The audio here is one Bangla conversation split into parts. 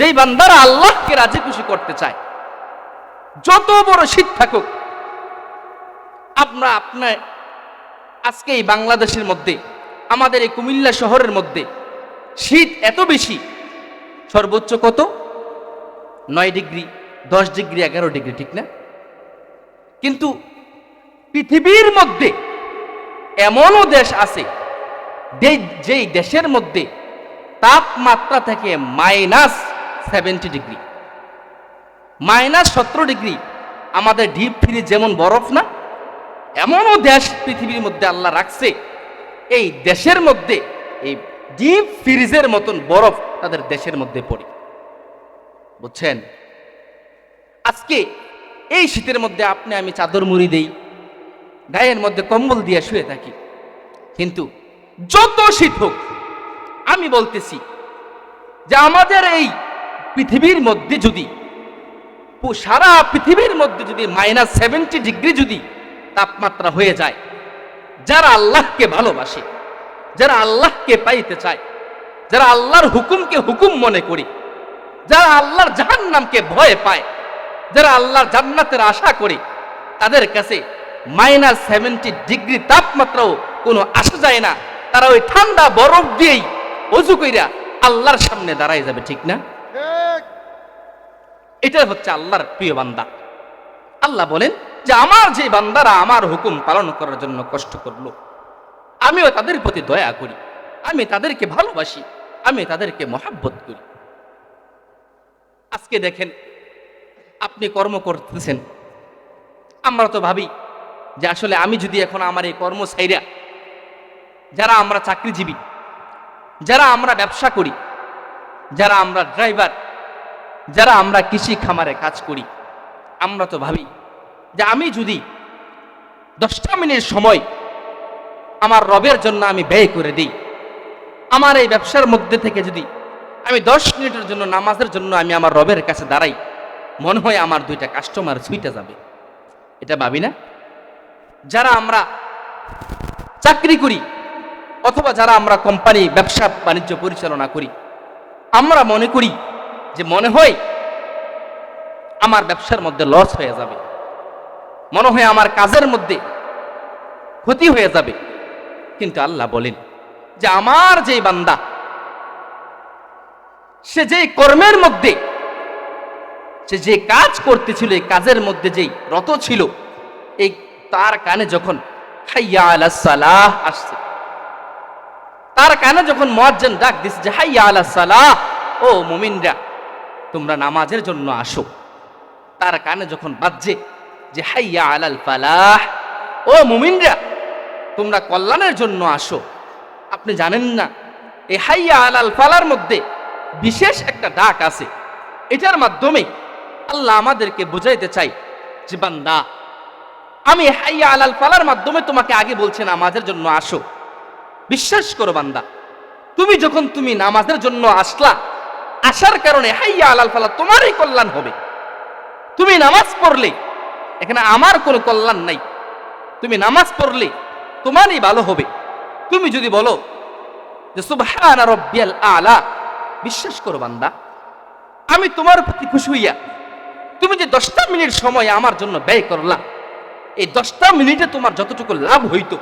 যেই বান্দারা আল্লাহকে রাজি খুশি করতে চায়, যত বড় শীত থাকুক, আমরা আপনার আজকে এই বাংলাদেশের মধ্যে, আমাদের এই কুমিল্লা শহরের মধ্যে শীত এত বেশি, সর্বোচ্চ কত? নয় ডিগ্রি, দশ ডিগ্রি, এগারো ডিগ্রি, ঠিক না? কিন্তু পৃথিবীর মধ্যে এমনও দেশ আছে যেই দেশের মধ্যে তাপমাত্রা থেকে মাইনাস সেভেন্টি ডিগ্রি। মাইনাস সতেরো ডিগ্রি, আমাদের ডিপ ফ্রিজ যেমন বরফ না, এমনও দেশ পৃথিবীর মধ্যে আল্লাহ রাখছে, এই দেশের মধ্যে, এই ডিপ ফ্রিজের মতন বরফ তাদের দেশের মধ্যে পড়ে। বুঝছেন? আজকে এই শীতের মধ্যে আপনি, আমি চাদর মুড়ি দেই, গায়ের মধ্যে কম্বল দিয়ে শুয়ে থাকি, কিন্তু যত শীত হোক, আমি বলতেছি যে আমাদের এই পৃথিবীর মধ্যে যদি সারা পৃথিবীর মধ্যে যদি মাইনাস সেভেন্টি ডিগ্রি যদি তাপমাত্রা হয়ে যায়, যারা আল্লাহকে ভালোবাসে, যারা আল্লাহকে পাইতে চায়, যারা আল্লাহর হুকুমকে হুকুম মনে করি, যারা আল্লাহর জাহান্নামকে ভয় পায়, যারা আল্লাহর জান্নাতের আশা করে, তাদের কাছে মাইনাস সেভেন্টি ডিগ্রি তাপমাত্রাও কোনো আসা যায় না। তারা ওই ঠান্ডা বরফ দিয়েই অজু কইরা আল্লাহর সামনে দাঁড়ায় যাবে, ঠিক না? এটা হচ্ছে আল্লাহর প্রিয় বান্দা। আল্লাহ বলেন যে আমার যে বান্দারা আমার হুকুম পালন করার জন্য কষ্ট করল, আমিও তাদের প্রতি দয়া করি, আমি তাদেরকে ভালোবাসি, আমি তাদেরকে মহাব্বত করি। আজকে দেখেন, আপনি কর্ম করতেছেন। আমরা তো ভাবি যে আসলে আমি যদি এখন আমার এই কর্ম সাইরা যারা আমরা চাকরিজীবী, যারা আমরা ব্যবসা করি, যারা আমরা ড্রাইভার যারা আমরা কৃষি খামারে কাজ করি, আমরা তো ভাবি যে আমি যদি দশটা মিনিট সময় আমার রবের জন্য আমি ব্যয় করে দিই, আমার এই ব্যবসার মধ্যে থেকে যদি আমি দশ মিনিটের জন্য নামাজের জন্য আমি আমার রবের কাছে দাঁড়াই, মনে হয় আমার দুইটা কাস্টমার ছুইটা যাবে। এটা ভাবি না? যারা আমরা চাকরি করি অথবা যারা আমরা কোম্পানি ব্যবসা, বাণিজ্য পরিচালনা করি, আমরা মনে করি যে মনে হয় আমার ব্যবসার মধ্যে লস হয়ে যাবে। মনে হয় আমার কাজের মধ্যে ক্ষতি হয়ে যাবে। কিন্তু আল্লাহ বলেন যে আমার যে বান্দা, সে যে কর্মের মধ্যে, সে যে কাজ করতেছিল, এই কাজের মধ্যে যেই রত ছিল, এই তার কানে যখন হাইয়া আলা সালাহ আসছে, তার কানে যখন মুয়াজ্জিন ডাক দিছে যে হাইয়া আলা সালাহ, ও মুমিনরা তোমরা নামাজের জন্য আসো। তার কানে যখন বাজছে যে, হাইয়া আলাল ফালাহ ও মুমিনরা, তোমরা কল্যাণের জন্য আসো। আপনি জানেন না, এই হাইয়া আলাল ফালার মধ্যে বিশেষ একটা ডাক আছে। এটার মাধ্যমে আল্লাহ আমাদেরকে বুঝাইতে চাই যে, বান্দা, আমি হাইয়া আলাল ফালার মাধ্যমে তোমাকে আগে বলছি নামাজের জন্য আসো। বিশ্বাস করো বান্দা, তুমি যখন তুমি নামাজের জন্য আসলা আসার কারণে হাইয়া আলাল ফালা, তোমারই কল্যাণ হবে। তুমি নামাজ পড়লে, এখানে আমার কোনো কল্যাণ নাই। তুমি নামাজ পড়লে, তোমারই ভালো হবে। তুমি যদি বলো যে, সুবহানা রব্বিয়াল আলা বিশ্বাস করো বান্দা, আমি তোমার প্রতি খুশি হইয়া তুমি যে দশটা মিনিট সময় আমার জন্য ব্যয় করলা, এই দশটা মিনিটে তোমার যতটুকু লাভ হইতো,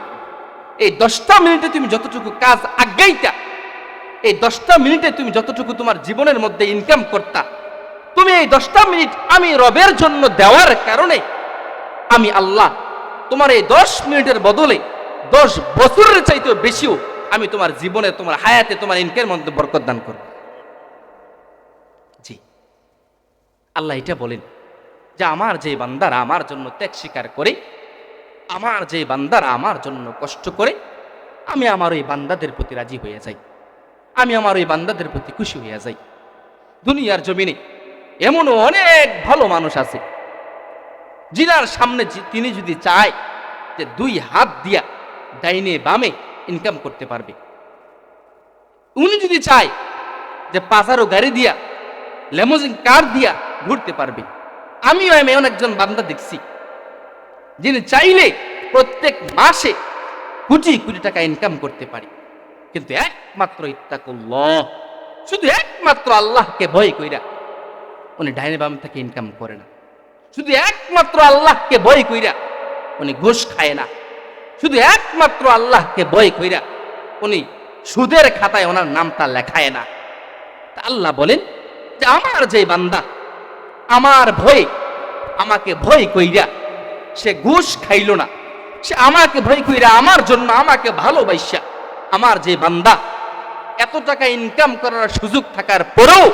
এই দশটা মিনিটে তুমি যতটুকু কাজ আগাইতা এই দশটা মিনিটে তুমি যতটুকু তোমার জীবনের মধ্যে ইনকাম করতা, তুমি এই দশটা মিনিট আমি রবের জন্য দেওয়ার কারণে আমি আল্লাহ তোমার এই দশ মিনিটের বদলে দশ বছরের চাইতেও বেশিও আমি তোমার জীবনে, তোমার হায়াতে, তোমার ইনকের মধ্যে বরকত দান করব। জি। আল্লাহ এটা বলেন যে আমার যে বান্দারা আমার জন্য ত্যাগ স্বীকার করে, আমার যে বান্দারা আমার জন্য কষ্ট করে, আমি আমার ওই বান্দাদের প্রতি রাজি হয়ে যাই। আমি আমার ওই বান্দাদের প্রতি খুশি হয়ে যাই। দুনিয়ার জমিনে এমন অনেক ভালো মানুষ আছে জিনার সামনে তিনি যদি চায় যে দুই হাত দিয়া ডাইনে বামে ইনকাম করতে পারবে। উনি যদি চায় যে পাঁচারো গাড়ি দিয়া লেমোজিন কার দিয়া ঘুরতে পারবে। আমিও আমি এমন একজন বান্দা দেখছি, যিনি চাইলে প্রত্যেক মাসে কোটি কোটি টাকা ইনকাম করতে পারি। কিন্তু একমাত্র ইত্তাকুল্লাহ। শুধু একমাত্র আল্লাহকে ভয় কইরা উনি ডাইনে বাম থেকে ইনকাম করে না। শুধু একমাত্র আল্লাহকে ভয় কইরা উনি ঘুষ খায় না। শুধু একমাত্র আল্লাহকে ভয় কইরা উনি সুদের খাতায় ওনার নামটা লেখায় না। আল্লাহ বলেন যে আমার যে বান্দা, আমার ভয়ে, আমাকে ভয় কইরা সে ঘুষ খাইল না। সে আমাকে ভয় কইরা আমার জন্য আমাকে ভালোবাসা আমার যে বান্দা, এত টাকা ইনকাম করার সুযোগ থাকার পরেও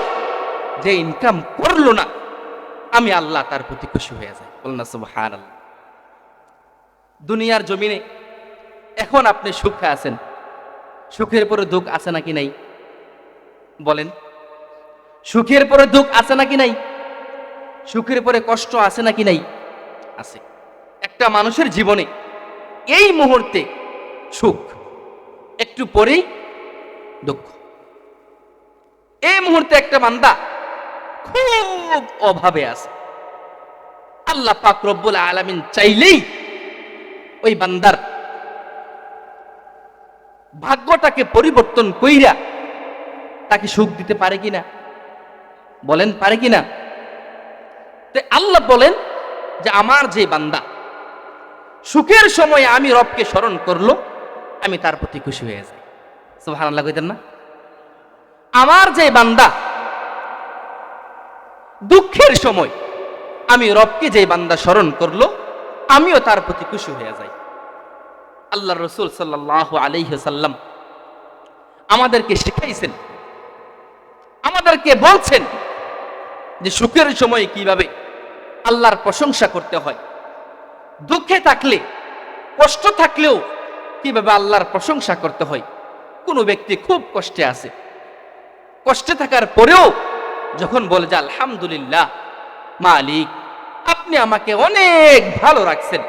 যে ইনকাম করল না, আমি আল্লাহ তার প্রতি খুশি হয়ে যাই। বলুন না, সুবহানাল্লাহ। দুনিয়ার জমিনে এখন আপনি সুখে আছেন, সুখের পরে দুঃখ আছে নাকি নাই? বলেন। সুখের পরে দুঃখ আছে নাকি নাই? সুখের পরে কষ্ট আছে নাকি নাই? আছে। একটা মানুষের জীবনে এই মুহূর্তে সুখ একটু পরেই দুঃখ। এই মুহূর্তে একটা বান্দা খুব অভাবে আছে। আল্লাহ পাক রব্বুল আলামিন চাইলেই ওই বান্দার ভাগ্যটাকে পরিবর্তন কইরা তাকে সুখ দিতে পারে কিনা, বলেন পারে কিনা? আল্লাহ বলেন যে, আমার যে বান্দা, সুখের সময় আমি রবকে স্মরণ করল আমি তার প্রতি খুশি হয়ে যাই। সুহান আল্লাহ কইতেন না? আমার যে বান্দা, দুঃখের সময় আমি রবকে যে বান্দা স্মরণ করল, আমিও তার প্রতি খুশি হয়ে যাই। আল্লাহ রসুল সাল্লাহ আলাইসাল্লাম আমাদেরকে শিখাইছেন, আমাদেরকে বলছেন যে সুখের সময় কীভাবে আল্লাহর প্রশংসা করতে হয়। দুঃখে থাকলে, কষ্ট থাকলেও কীভাবে আল্লাহর প্রশংসা করতে হয়? কোনো ব্যক্তি খুব কষ্টে আছে। কষ্টে থাকার পরেও যখন বলে যে, আলহামদুলিল্লাহ, মালিক, আপনি আমাকে অনেক ভালো রাখছেন।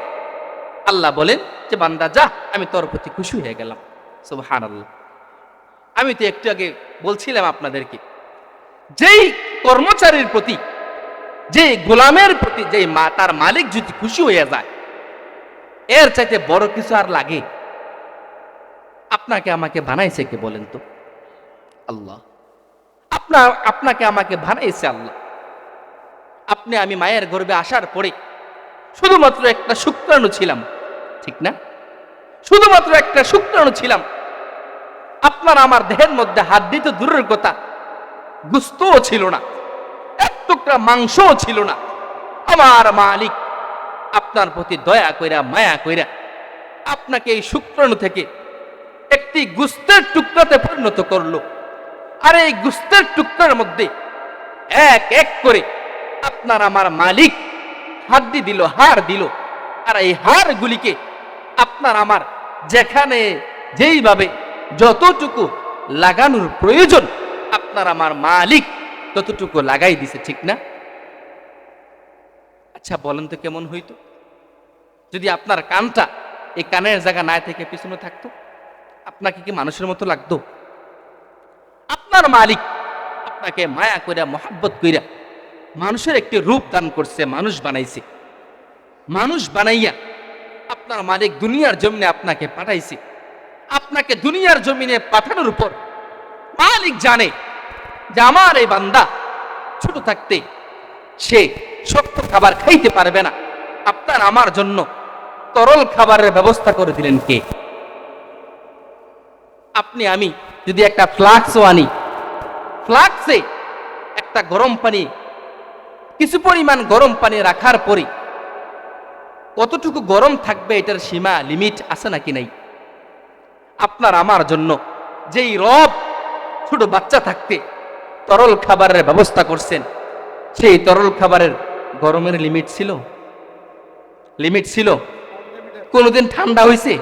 আল্লাহ বলেন যে, বান্দা, যা, আমি তোর প্রতি খুশি হয়ে গেলাম। সুবহান আল্লাহ আমি তো একটু আগে বলছিলাম আপনাদেরকে, যেই কর্মচারীর প্রতি যে গোলামের প্রতি যে মা, তার মালিক যদি খুশি হয়ে যায়, এর চাইতে বড় কিছু আর লাগে? আপনাকে আমাকে বানাইছে কে বলেন তো? আল্লাহ। আপনার আপনাকে আমাকে বানাইছে আল্লাহ। আপনি আমি মায়ের গর্বে আসার পরে শুধুমাত্র একটা শুক্রাণু ছিলাম ঠিক না? শুধুমাত্র একটা শুক্রাণু ছিলাম। আপনার আমার দেহের মধ্যে হাত দিতে দূরের কথা গুস্তও ছিল না এক টুকরা মাংসও ছিল না। আমার মালিক আপনার প্রতি দয়া কইরা মায়া কইরা আপনাকে এই শুক্রাণু থেকে একটি গুস্তের টুকরাতে পরিণত করল। আর এই গুস্তের টুকরার মধ্যে এক এক করে আপনার আমার মালিক হাড্ডি দিল, হাড় দিল। আর এই হাড়গুলিকে আপনার আমার যেখানে যেইভাবে যতটুকু লাগানোর প্রয়োজন আপনার আমার মালিক ততটুকু লাগাই দিছে, ঠিক না? আচ্ছা বলেন তো কেমন হইতো? যদি আপনার কানটা এই কানের জায়গা না থেকে পিছনে থাকতো? আপনাকে কি মানুষের মতো লাগতো? আপনার মালিক আপনাকে মায়া কইরা, মহাব্বত কইরা মানুষের একটি রূপ দান করছে, মানুষ বানাইছে। মানুষ বানাইয়া আপনার মালিক দুনিয়ার জমিনে আপনাকে পাঠাইছে। আপনাকে দুনিয়ার জমিনে পাঠানোর উপর মালিক জানে যে আমার এই বান্দা ছোট থাকতে সে শক্ত খাবার খাইতে পারবে না। আপনার আমার জন্য তরল খাবারের ব্যবস্থা করে দিলেন কে? আপনি, আমি যদি একটা ফ্লাক্সও আনি, ফ্লাক্সে একটা গরম পানি, কিছু পরিমাণ গরম পানি রাখার পরে কতটুকু গরম থাকবে এটার সীমা লিমিট আছে নাকি নাই? আপনার, আমার জন্য যেই রব ছোট বাচ্চা থাকতে তরল খাবারের ব্যবস্থা করছেন, সেই তরল খাবারের গরমের লিমিট ছিল? লিমিট ছিল? কোনোদিন ঠান্ডা হয়েছে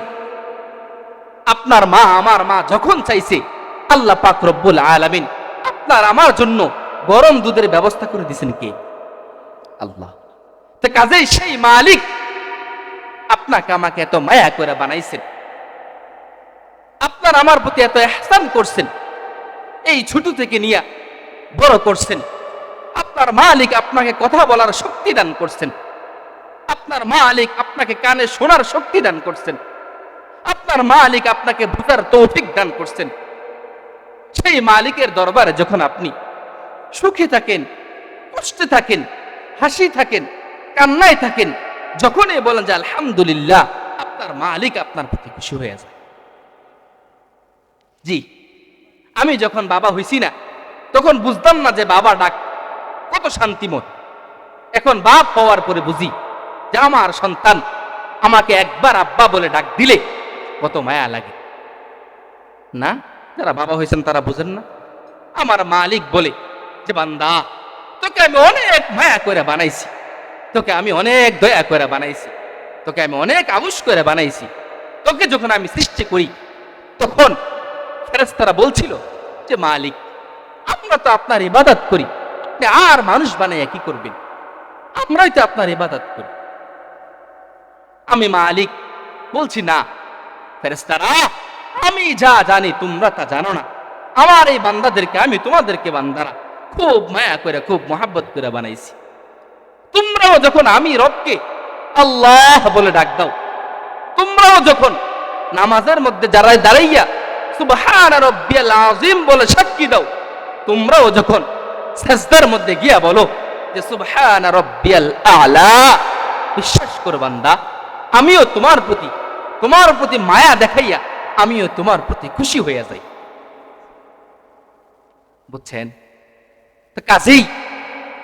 আপনার মা, আমার মা যখন চাইছে, আল্লাহ পাক রব্বুল আলামিন আপনার আমার জন্য গরম দুধের ব্যবস্থা করে দিছেন কে? আল্লাহ। তো কাজেই সেই মালিক আপনাকে আমাকে এত মায়া করে বানাইছেন। আপনার আমার প্রতি এত এহসান করছেন। এই ছোট থেকে নিয়ে বড় করছেন। আপনার মালিক আপনাকে কথা বলার শক্তি দান করছেন। আপনার মালিক আপনাকে কানে শোনার শক্তি দান করছেন। আপনার মালিক আপনাকে বুঝার তৌফিক দান করছেন। সেই মালিকের দরবারে যখন আপনি সুখে থাকেন, কষ্টে থাকেন, হাসি থাকেন, কান্নায় থাকেন, যখনই বলেন যে আলহামদুলিল্লাহ, আপনার মালিক আপনার প্রতি খুশি হয়ে যায়। জি, আমি যখন বাবা হইছি না, তখন বুঝতাম না যে বাবা ডাক কত শান্তিময়। এখন বাপ হওয়ার পরে বুঝি যে আমার সন্তান আমাকে একবার আব্বা বলে ডাক দিলে কত মায়া লাগে। না, যারা বাবা হয়েছেন তারা বুঝেন না। আমার মালিক বলে যে, বান্দা, তোকে আমি অনেক মায়া করে বানাইছি। তোকে আমি অনেক দয়া করে বানাইছি। তোকে আমি অনেক আবুস করে বানাইছি। তোকে যখন আমি সৃষ্টি করি, তখন ফেরেস্তারা বলছিল যে, মালিক, আমরা তো আপনার ইবাদত করি। আপনি আর মানুষ বানাইয়া কি করবেন? আমরাই তো আপনার ইবাদত করি। আমি মালিক বলছি, না ফেরেস্তারা আমি যা জানি তোমরা তা জানো না। আমার এই বান্দাদেরকে, আমি তোমাদেরকে বান্দারা খুব মায়া করে, খুব মহাব্বত করে বানাইছি। তোমরাও যখন আমি রবকে আল্লাহ বলে ডাক দাও, তোমরাও যখন নামাজের মধ্যে যারা দাঁড়াইয়া সুবহান রব্বিয়াল আযীম বলে সাক্ষী দাও, তোমরাও যখন সাজদার মধ্যে গিয়া বলো যে সুবহান রব্বিয়াল আলা, বিশ্বাস করো বান্দা, আমিও তোমার প্রতি তোমার প্রতি মায়া দেখাইয়া আমিও তোমার প্রতি খুশি হইয়া যাই। বুঝছেন? কাজেই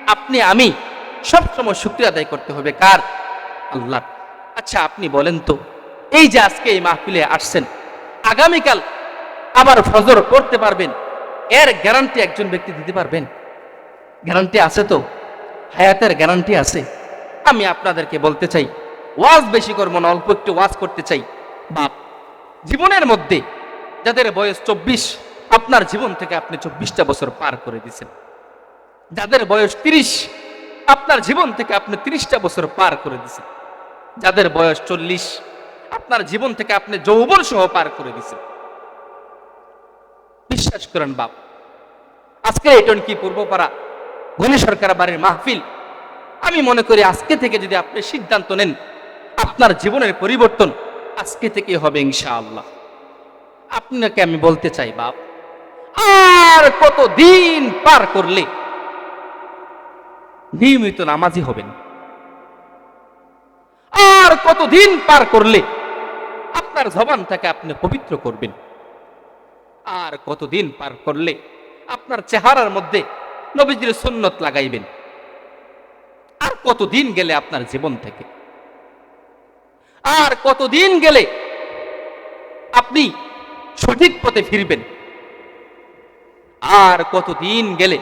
আপনি, আমি সব সময় শুক্রিয়া আদায় করতে হবে। কার? আল্লাহ আচ্ছা আপনি বলেন তো, এই যে আজকে এই মাহফিলে আসছেন, আগামীকাল আবার ফজর করতে পারবেন? এর গ্যারান্টি একজন ব্যক্তি দিতে পারবেন? গ্যারান্টি আছে তো? হায়াতের গ্যারান্টি আছে? আমি আপনাদেরকে বলতে চাই ওয়াজ বেশি করব না, অল্প একটু ওয়াজ করতে চাই। বাপ, জীবনের মধ্যে যাদের বয়স চব্বিশ, আপনার জীবন থেকে আপনি চব্বিশটা বছর পার করে দিয়েছেন। যাদের বয়স তিরিশ, আপনার জীবন থেকে আপনি তিরিশটা বছর পার করে দিয়েছেন। যাদের বয়স চল্লিশ, আপনার জীবন থেকে আপনি যৌবন সহ পার করে দিয়েছেন। বিশ্বাস করেন বাপ, আজকে এটন কি পূর্বপাড়া ঘনি সরকার বাড়ির মাহফিল, আমি মনে করি আজকে থেকে যদি আপনি সিদ্ধান্ত নেন আপনার জীবনের পরিবর্তন আজকে থেকে হবে ইনশাআল্লাহ। আপনাকে আমি বলতে চাই, বাপ, আর কত দিন পার করলে নিয়মিত নামাজি হবেন? আর কতদিন পার করলে আপনার জবান থেকে আপনি পবিত্র করবেন? আর কতদিন পার করলে আপনার চেহারার মধ্যে নবীজির সুন্নত লাগাইবেন? আর কতদিন গেলে আপনার জীবন থেকে? আর কতদিন গেলে আপনি সঠিক পথে ফিরবেন? আর কতদিন গেলে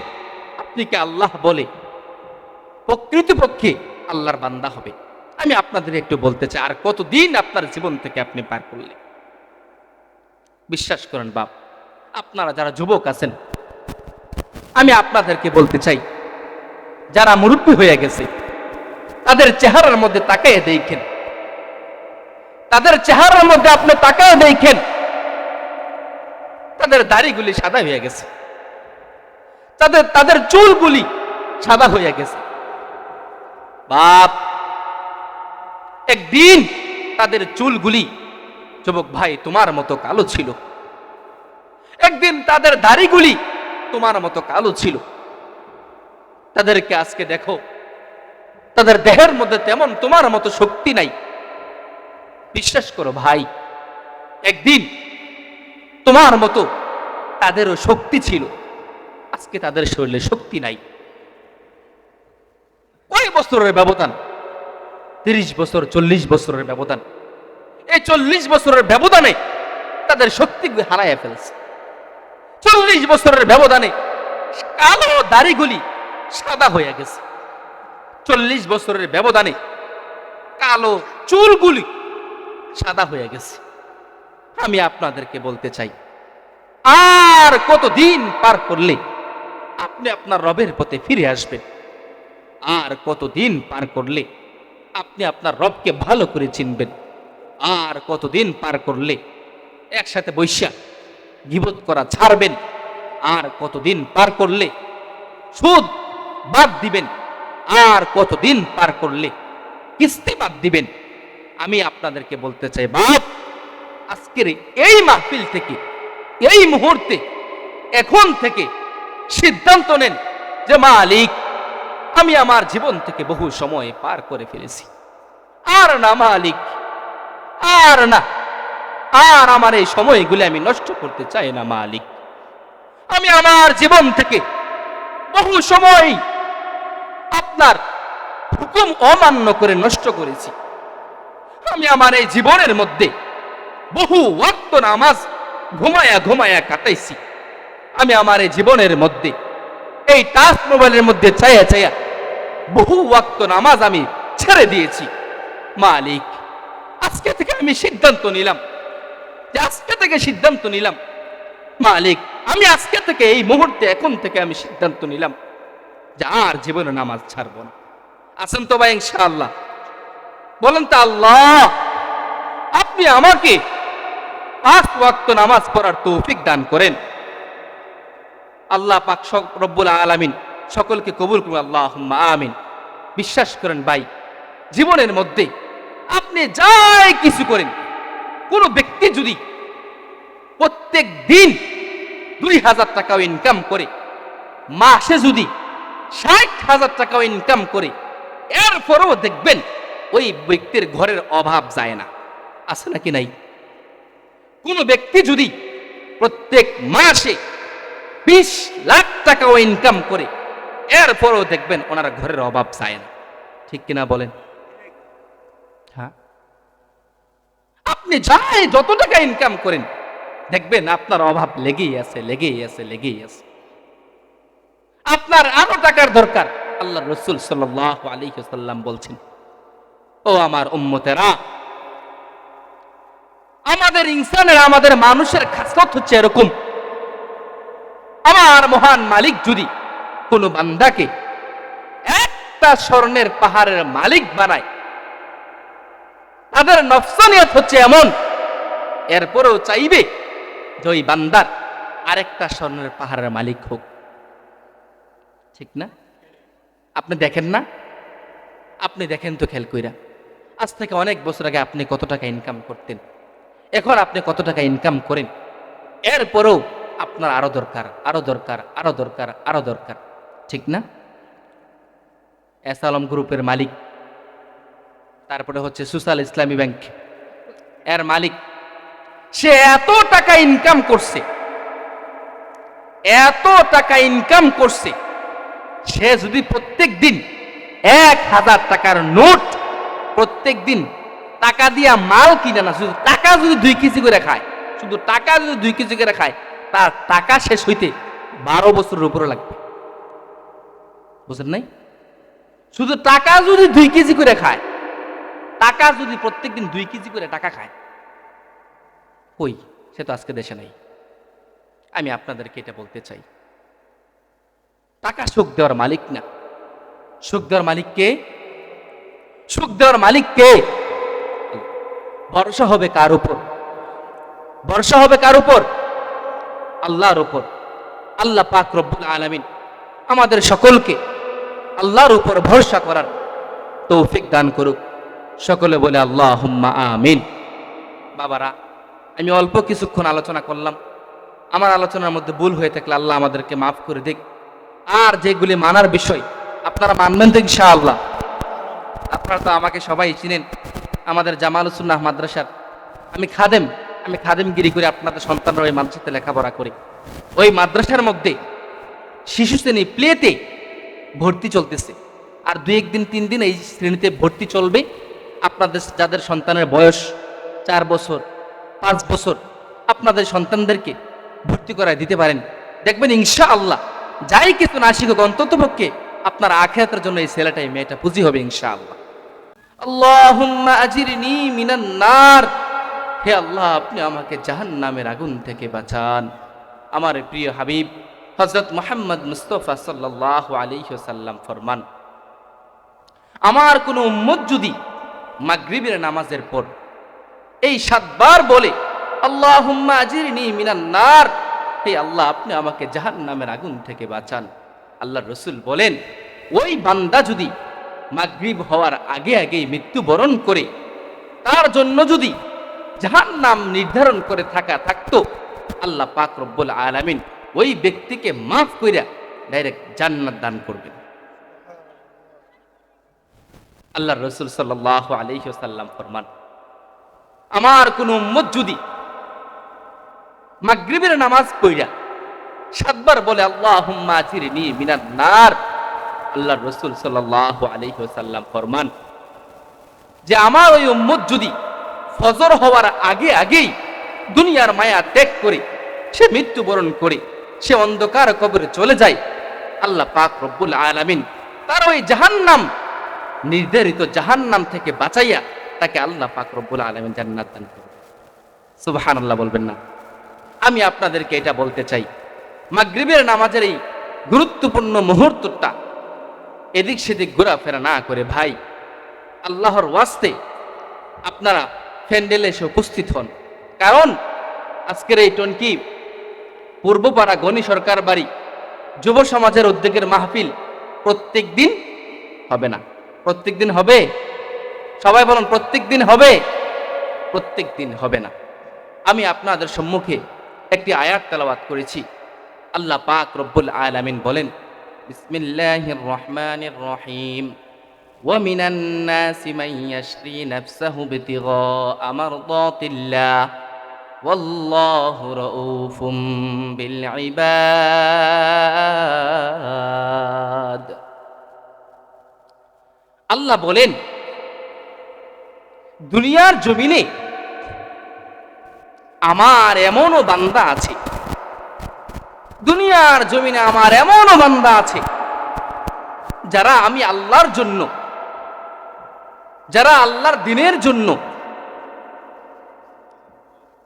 আপনি কি আল্লাহ বলে, প্রকৃতপক্ষে আল্লাহর বান্দা হবে? আমি আপনাদের একটু বলতে চাই, আর কতদিন আপনার জীবন থেকে আপনি পার করলে বিশ্বাস করেন বাপ, আপনারা যারা যুবক আছেন, আমি আপনাদেরকে বলতে চাই, যারা মুরব্বী হয়ে গেছে, তাদের চেহারার মধ্যে তাকায় দেখেন। তাদের চেহারার মধ্যে আপনি তাকায় দেখেন। তাদের দাড়িগুলি সাদা হয়ে গেছে। তাদের তাদের চুলগুলি সাদা হয়ে গেছে। বাপ, একদিন তাদের চুলগুলি, যুবক ভাই, তোমার মতো কালো ছিল। একদিন তাদের দাড়িগুলি তোমার মতো কালো ছিল। তাদেরকে আজকে দেখো, তাদের দেহের মধ্যে তেমন তোমার মতো শক্তি নাই। বিশ্বাস করো ভাই, একদিন তোমার মতো তাদেরও শক্তি ছিল। আজকে তাদের শরীরে শক্তি নাই। কয় বছরের ব্যবধান? তিরিশ বছর, চল্লিশ বছরের ব্যবধান। এই চল্লিশ বছরের ব্যবধানে তাদের শক্তি হারাইয়া ফেলছে। চল্লিশ বছরের ব্যবধানে কালো দাড়িগুলি সাদা হয়ে গেছে। চল্লিশ বছরের ব্যবধানে কালো চুলগুলি সাদা হয়ে গেছে। আমি আপনাদেরকে বলতে চাই, আর কতদিন পার করলে আপনি আপনার রবের পথে ফিরে আসবেন? আর কতদিন পার করলে আপনি আপনার রবকে ভালো করে চিনবেন? আর কতদিন পার করলে একসাথে বৈশা গিবত করা ছাড়বেন? আর কতদিন পার করলে সুদ বাদ দিবেন? আর কতদিন পার করলে কিস্তি বাদ দিবেন? আমি আপনাদেরকে বলতে চাই, বাপ, আজকের এই মাহফিল থেকে, এই মুহূর্তে, এখন থেকে সিদ্ধান্ত নেন যে, মালিক, আমি আমার জীবন থেকে বহু সময় পার করে ফেলেছি। আর না, মালিক, আর না, আর আমার এই সময়গুলি আমি নষ্ট করতে চাই না, মালিক। আমি আমার জীবন থেকে বহু সময় আপনার হুকুম অমান্য করে নষ্ট করেছি। আমি আমার এই জীবনের মধ্যে বহু ওয়াক্ত নামাজ ঘুমায়া ঘুমায়া কাটাইছি। আমি আমার এই জীবনের মধ্যে, এই টাচ মোবাইলের মধ্যে চায়া চায়া বহু ওয়াক্ত নামাজ আমি ছেড়ে দিয়েছি। মালিক, আজকে থেকে আমি সিদ্ধান্ত নিলাম যে আজকে থেকে সিদ্ধান্ত নিলাম। মালিক, আমি আজকে থেকে এই মুহূর্তে এখন থেকে আমি সিদ্ধান্ত নিলাম যে আর জীবনে নামাজ ছাড়বো না। আছেন তো ভাই, ইনশাআল্লাহ। বলেন তো আল্লাহ, আপনি আমাকে পাঁচ ওয়াক্ত নামাজ পড়ার তৌফিক দান করেন। আল্লাহ পাক রব্বুল আলামিন সকলকে কবুল করুন আল্লাহ আমিন। বিশ্বাস করেন ভাই, জীবনের মধ্যে আপনি যাই কিছু করেন, কোন ব্যক্তি যদি প্রত্যেক দিন দুই হাজার টাকাও ইনকাম করে, মাসে যদি ষাট হাজার টাকাও ইনকাম করে, এরপরেও দেখবেন ওই ব্যক্তির ঘরের অভাব যায় না। আছে নাকি নাই? কোন ব্যক্তি যদি প্রত্যেক মাসে বিশ লাখ টাকাও ইনকাম করে, এরপরেও দেখবেন ওনার ঘরের অভাব যায় না। ঠিক কিনা বলেন? হ্যাঁ। আপনি যাই যত টাকা ইনকাম করেন, দেখবেন আপনার অভাব লেগেই আছে লেগেই আছে লেগেই আছে। আপনার আরও টাকার দরকার আল্লাহ রসুল সাল্লাহ আলী সাল্লাম বলছেন ও আমার উম্মতেরা। আমাদের ইনসানের, আমাদের মানুষের খাসলত হচ্ছে এরকম। আমার মহান মালিক যদি কোন বান্দাকে একটা স্বর্ণের পাহাড়ের মালিক বানায়, তাদের নফসানিয়ত হচ্ছে এমন, এরপরেও চাইবে যে ওই বান্দার আরেকটা স্বর্ণের পাহাড়ের মালিক হোক। ঠিক না? আপনি দেখেন না? আপনি দেখেন তো খেল কইরা। আজ থেকে অনেক বছর আগে আপনি কত টাকা ইনকাম করতেন? এখন আপনি কত টাকা ইনকাম করেন? এরপরেও আপনার আরও দরকার আরও দরকার আরও দরকার আরও দরকার। ঠিক না? এস আলম গ্রুপের মালিক, তারপরে হচ্ছে সুসাল ইসলামী ব্যাংক এর মালিক। সে এত টাকা ইনকাম করছে, এত টাকা ইনকাম করছে, সে যদি প্রত্যেক দিন এক হাজার টাকার নোট প্রত্যেক দিন টাকা দিয়া মাল কিনে না, শুধু টাকা যদি দুই কেজি করে খায়, শুধু টাকা যদি দুই কেজি করে খায়, তার টাকা শেষ হইতে বারো বছরের উপরে লাগবে। বুঝলেন নাই? শুধু টাকা যদি দুই কেজি করে খায়, টাকা যদি প্রত্যেকদিন দুই কেজি করে টাকা খায়, কই? সে তো আজকে দেশে নাই। আমি আপনাদেরকে এটা বলতে চাই। টাকা সুখ দেওয়ার মালিক না। সুখ দেওয়ার মালিক কে সুখ দেওয়ার মালিক কে ভরসা হবে কার উপর? ভরসা হবে কার উপর? আল্লাহর উপর। আল্লাহ পাক রব্বুল আলামিন আমাদের সকলকে আল্লাহর উপর ভরসা করার তৌফিক দান করুক। সকলে বলে আল্লাহ হুম্মা আমিন। বাবারা, আমি অল্প কিছুক্ষণ আলোচনা করলাম। আমার আলোচনার মধ্যে ভুল হয়ে থাকলে আল্লাহ আমাদেরকে মাফ করে দিক। আর যেগুলি মানার বিষয় আপনারা মানবেন তো ইনশাআল্লাহ। আপনারা তো আমাকে সবাই চিনেন। আমাদের জামালুসুন্নাহ মাদ্রাসার। আমি খাদেম, আমি খাদেমগিরি করে আপনাদের সন্তানরা ওই মাদ্রাসাতে লেখাপড়া করি। ওই মাদ্রাসার মধ্যে শিশু শ্রেণি প্লেতে ভর্তি চলতেছে। আর দুই একদিন, তিন দিন এই শ্রেণীতে ভর্তি চলবে। আপনাদের যাদের সন্তানের বয়স চার বছর, পাঁচ বছর, আপনাদের সন্তানদেরকে ভর্তি করায় দিতে পারেন। দেখবেন ইনশা আল্লাহ যাই কিছু না শিখুক অন্তত পক্ষে আপনার আখেরাতের জন্য এই ছেলেটা, এই মেয়েটা পুঁজি হবে ইনশা আল্লাহ আল্লাহুম্মা আজিরনি মিনান হে আল্লাহ, আপনি আমাকে জাহান্নামের আগুন থেকে বাঁচান। আমার প্রিয় হাবিব হজরত মোহাম্মদ মুস্তফা সাল্লাহ আলিহাল্লাম ফরমান, আমার কোনো উম্মত যদি মাগরিবের নামাজের পর এই সাতবার বলে আল্লাহ আজিরনি মিনান নার হে আল্লাহ, আপনি আমাকে জাহান্নামের আগুন থেকে বাঁচান। আল্লাহ রসুল বলেন, ওই বান্দা যদি মাগরিব হওয়ার আগে আগেই মৃত্যুবরণ করে, তার জন্য যদি জাহান্নাম নির্ধারণ করে থাকা থাকতো, আল্লাহ পাক রব্বুল আলামিন ওই ব্যক্তিকে মাফ কইরা ডাইরেক্ট জান্নাত দান করবেন। আল্লাহ রসুল সাল্লাহ আলহিসাল্লাম ফরমান, আমার কোন উম্মত যদি মাগরিবের নামাজ পড়া সাতবার বলে আল্লাহ মিনার নার আল্লাহ রসুল সাল্লাহ আলহিহাল্লাম ফরমান, যে আমার ওই উম্মত যদি ফজর হওয়ার আগে আগেই দুনিয়ার মায়া ত্যাগ করে, সে মৃত্যুবরণ করে, সে অন্ধকার কবরে চলে যায়, আল্লাহ পাক রব্বুল আলামিন তার ওই জাহান্নাম, নির্ধারিত জাহান্নাম থেকে বাঁচাইয়া তাকে আল্লাহ পাক রব্বুল আলামিন জান্নাত দান করবে সুবহানাল্লাহ বলবেন না। আমি আপনাদেরকে এটা বলতে চাই, মাগরিবের নামাজের এই গুরুত্বপূর্ণ মুহূর্তটা এদিক সেদিক ঘোরাফেরা না করে ভাই, আল্লাহর ওয়াস্তে আপনারা ফ্যান্ডেলে এসে উপস্থিত হন। কারণ আজকের এই টনকি পূর্বপাড়া গণি সরকার বাড়ি যুব সমাজের উদ্যোগের মাহফিল প্রত্যেক দিন হবে না। প্রত্যেক দিন হবে? সবাই বলুন প্রত্যেক দিন হবে? প্রত্যেক দিন হবে না। আমি আপনাদের সম্মুখে একটি আয়াত তেলাওয়াত করেছি। আল্লাহ পাক রব্বুল আলামিন বলেন বিসমিল্লাহির রহমানির রহিম ومن الناس من يشري نفسه ابتغاء مرضات الله والله رؤوف بالعباد আল্লাহ বলেন দুনিয়ার জমিনে আমার এমনও বান্দা আছে দুনিয়ার জমিনে আমার এমনও বান্দা আছে। যারা আমি আল্লাহর জন্য, যারা আল্লাহর দিনের জন্য,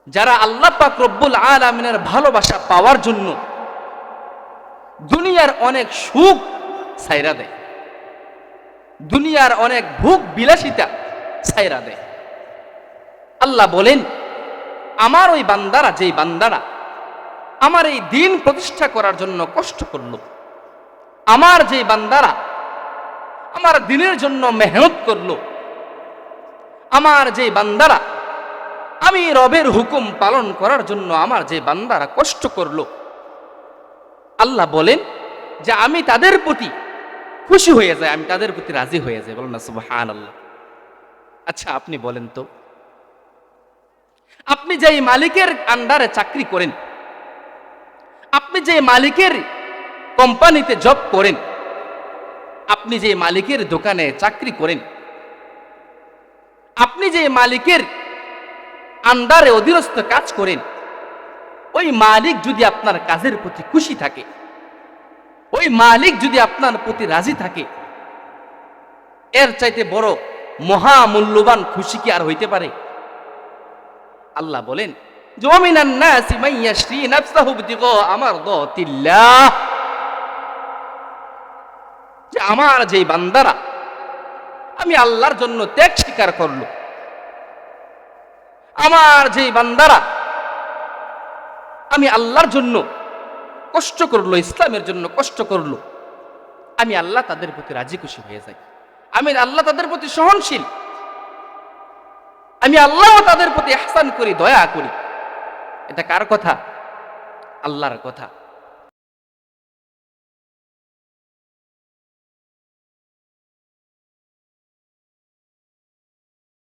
যারা আল্লাহ পাক রব্বুল আলামিনের ভালোবাসা পাওয়ার জন্য দুনিয়ার অনেক সুখ ছাইরা দেয়, দুনিয়ার অনেক ভোগ বিলাসিতা ছাইরা দেয়। আল্লাহ বলেন, আমার ওই বান্দারা, যেই বান্দারা আমার এই দিন প্রতিষ্ঠা করার জন্য কষ্ট করল। আমার যে বান্দারা আমার দিনের জন্য মেহনত করল। আমার যে বান্দারা আমি রবের হুকুম পালন করার জন্য আমার যে বান্দারা কষ্ট করল। আল্লাহ বলেন যে আমি তাদের প্রতি খুশি হয়ে যায় আমি তাদের প্রতি রাজি হয়ে যাই। বলেন না সুবহান আল্লাহ আচ্ছা আপনি বলেন তো, আপনি যে এই মালিকের আন্ডারে চাকরি করেন আপনি যে মালিকের কোম্পানিতে জব করেন, আপনি যে মালিকের দোকানে চাকরি করেন, আপনি যে মালিকের আন্ডারে অধীনস্থ কাজ করেন, ওই মালিক যদি আপনার কাজের প্রতি খুশি থাকে, ওই মালিক যদি আপনার প্রতি রাজি থাকে, এর চাইতে বড় মহামূল্যবান খুশি কি আর হইতে পারে? আল্লাহ বলেন আমার যে আমার যে বান্দারা, আমি আল্লাহর জন্য ত্যাগ স্বীকার করল। আমার যে বান্দারা, আমি আল্লাহর জন্য কষ্ট করল, ইসলামের জন্য কষ্ট করল। আমি আল্লাহ তাদের প্রতি রাজি খুশি হয়ে যাই। আমি আল্লাহ তাদের প্রতি সহনশীল। আমি আল্লাহ তাদের প্রতি আহসান করি, দয়া করি। এটা কার কথা? আল্লাহর কথা।